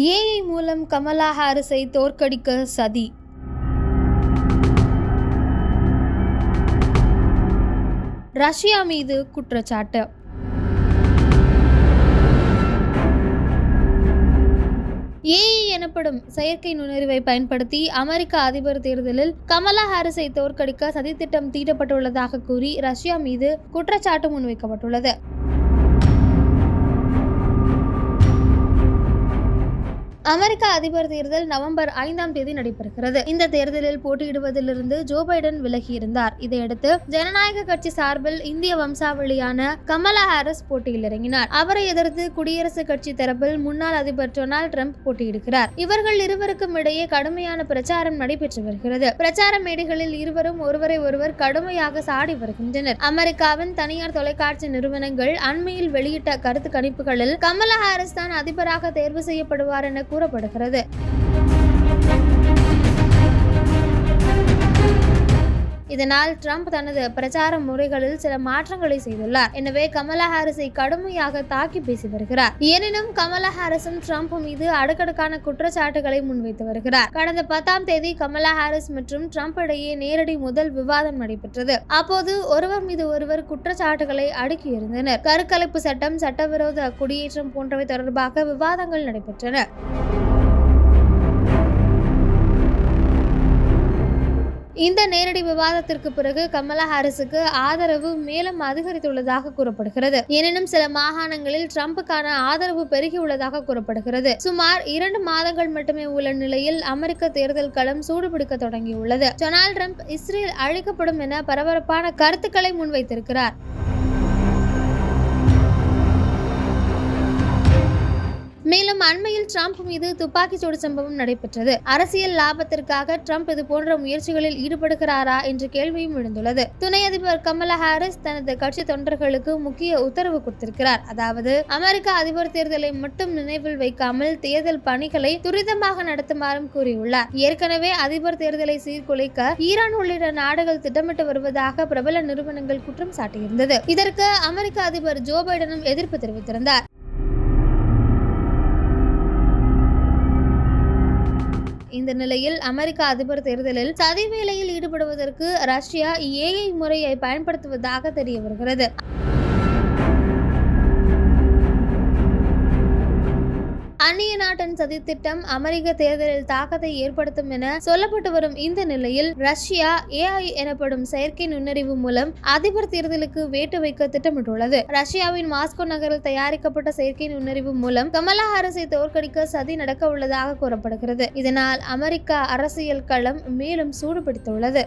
AI மூலம் கமலா ஹாரிஸை தோற்கடிக்க சதி. ரஷ்யா மீது குற்றச்சாட்டு. ஏஐ எனப்படும் செயற்கை நுண்ணறிவை பயன்படுத்தி அமெரிக்க அதிபர் தேர்தலில் கமலா ஹாரிஸை தோற்கடிக்க சதித்திட்டம் தீட்டப்பட்டுள்ளதாக கூறி ரஷ்யா மீது குற்றச்சாட்டு முன்வைக்கப்பட்டுள்ளது. அமெரிக்க அதிபர் தேர்தல் நவம்பர் ஐந்தாம் தேதி நடைபெறுகிறது. இந்த தேர்தலில் போட்டியிடுவதிலிருந்து ஜோ பைடன் விலகியிருந்தார். இதையடுத்து ஜனநாயக கட்சி சார்பில் இந்திய வம்சாவளியான கமலா ஹாரிஸ் போட்டியில் இறங்கினார். அவரை எதிர்த்து குடியரசுக் கட்சி தரப்பில் முன்னாள் அதிபர் டொனால்டு ட்ரம்ப் போட்டியிடுகிறார். இவர்கள் இருவருக்கும் இடையே கடுமையான பிரச்சாரம் நடைபெற்று வருகிறது. பிரச்சார மேடைகளில் இருவரும் ஒருவரை ஒருவர் கடுமையாக சாடி வருகின்றனர். அமெரிக்காவின் தனியார் தொலைக்காட்சி நிறுவனங்கள் அண்மையில் வெளியிட்ட கருத்து கணிப்புகளில் கமலா ஹாரிஸ் தான் அதிபராக தேர்வு செய்யப்படுவார் என கூறப்படுகிறது. இதனால் ட்ரம்ப் தனது பிரச்சார முறைகளில் சில மாற்றங்களை செய்துள்ளார். எனவே கமலா ஹாரிஸை கடுமையாக தாக்கி பேசி வருகிறார். எனினும் கமலா ஹாரிஸும் ட்ரம்ப் மீது அடுக்கடுக்கான குற்றச்சாட்டுகளை முன்வைத்து வருகிறார். கடந்த பத்தாம் தேதி கமலா ஹாரிஸ் மற்றும் ட்ரம்ப் இடையே நேரடி முதல் விவாதம் நடைபெற்றது. அப்போது ஒருவர் மீது ஒருவர் குற்றச்சாட்டுகளை அடுக்கியிருந்தனர் கருக்கலைப்பு சட்டம் சட்டவிரோத குடியேற்றம் போன்றவை தொடர்பாக விவாதங்கள் நடைபெற்றன. இந்த நேரடி விவாதத்திற்கு பிறகு கமலா ஹாரிஸுக்கு ஆதரவு மேலும் அதிகரித்துள்ளதாக கூறப்படுகிறது. எனினும் சில மாகாணங்களில் ட்ரம்புக்கான ஆதரவு பெருகியுள்ளதாக கூறப்படுகிறது. சுமார் இரண்டு மாதங்கள் மட்டுமே உள்ள நிலையில் அமெரிக்க தேர்தல் களம் சூடுபிடிக்க தொடங்கியுள்ளது. டொனால்ட் ட்ரம்ப் இஸ்ரேல் அழிக்கப்படும் என பரபரப்பான கருத்துக்களை முன்வைத்திருக்கிறார். மேலும் அண்மையில் ட்ரம்ப் மீது துப்பாக்கிச்சூடு சம்பவம் நடைபெற்றது. அரசியல் லாபத்திற்காக ட்ரம்ப் இது போன்ற முயற்சிகளில் ஈடுபடுகிறாரா என்ற கேள்வியும் எழுந்துள்ளது. துணை அதிபர் கமலா ஹாரிஸ் தனது கட்சி தொண்டர்களுக்கு முக்கிய உத்தரவு கொடுத்திருக்கிறார். அதாவது அமெரிக்க அதிபர் தேர்தலை மட்டும் நினைவில் வைக்காமல் தேர்தல் பணிகளை துரிதமாக நடத்துமாறும் கூறியுள்ளார். ஏற்கனவே அதிபர் தேர்தலை சீர்குலைக்க ஈரான் உள்ளிட்ட நாடுகள் திட்டமிட்டு வருவதாக பிரபல நிறுவனங்கள் குற்றம் சாட்டியிருந்தது. இதற்கு அமெரிக்க அதிபர் ஜோ பைடனும் எதிர்ப்பு தெரிவித்திருந்தார். இந்த நிலையில் அமெரிக்க அதிபர் தேர்தலில் சதி வேலையில் ஈடுபடுவதற்கு ரஷ்யா ஏஐ முறையை பயன்படுத்துவதாக தெரிய வருகிறது. அந்நிய நாட்டின் சதித்திட்டம் அமெரிக்க தேர்தலில் தாக்கத்தை ஏற்படுத்தும் என சொல்லப்பட்டு வரும் இந்த நிலையில் ரஷ்யா ஏஐ எனப்படும் செயற்கை நுண்ணறிவு மூலம் அதிபர் தேர்தலுக்கு வேட்டு வைக்க திட்டமிட்டுள்ளது. ரஷ்யாவின் மாஸ்கோ நகரில் தயாரிக்கப்பட்ட செயற்கை நுண்ணறிவு மூலம் கமலா ஹாரிஸை தோற்கடிக்க சதி நடக்க உள்ளதாக கூறப்படுகிறது. இதனால் அமெரிக்கா அரசியல் களம் மேலும் சூடுபிடித்துள்ளது.